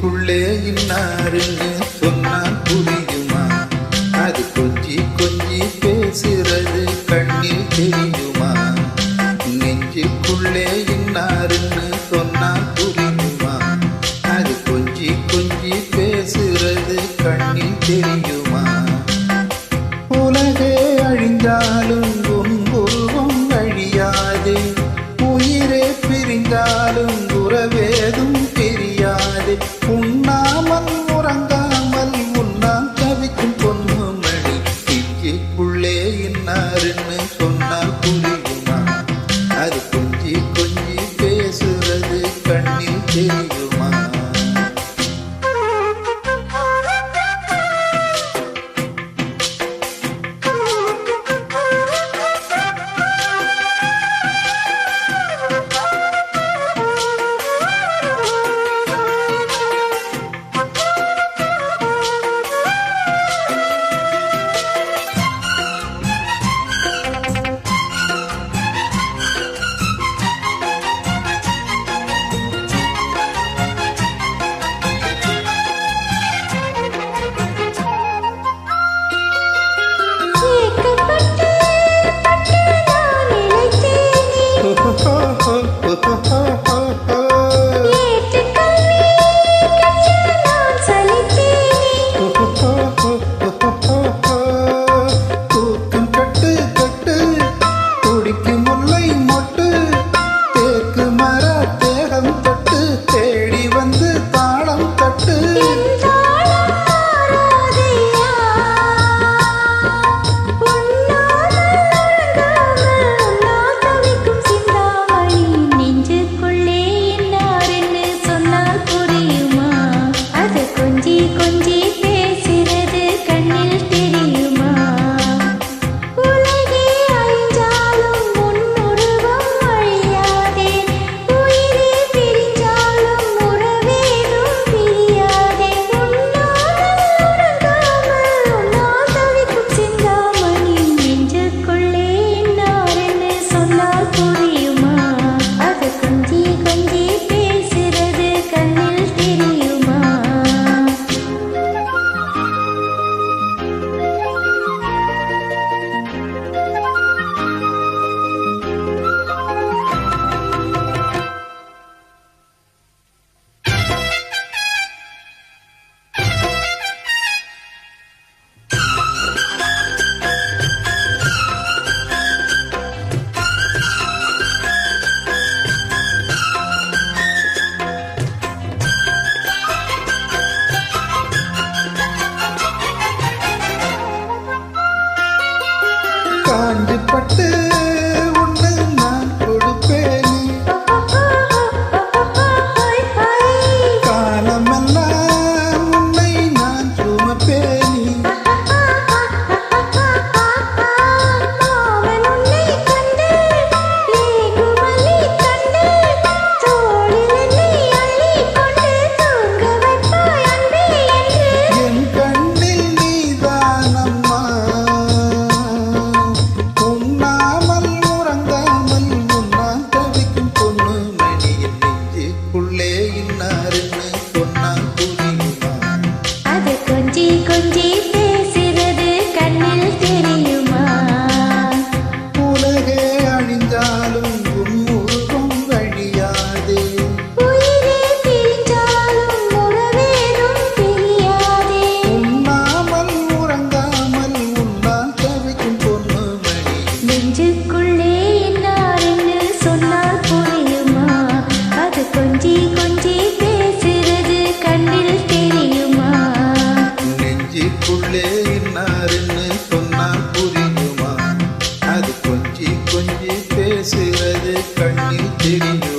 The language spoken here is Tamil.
நெஞ்சுக்குள்ளே இன்னாருன்னு சொன்னா புரியுமா? அது கொஞ்சி கொஞ்சி பேசுறது கண்ணில் தெரியுமா? நெஞ்சுக்குள்ளே இன்னாருன்னு சொன்னா புரியுமா? அது கொஞ்சி கொஞ்சி பேசுறது கண்ணில் தெரியுமா? உலகே அழிந்தாலும் 노란 노란 가 oh. oh, oh. சிவது கண்ணி தெரியும்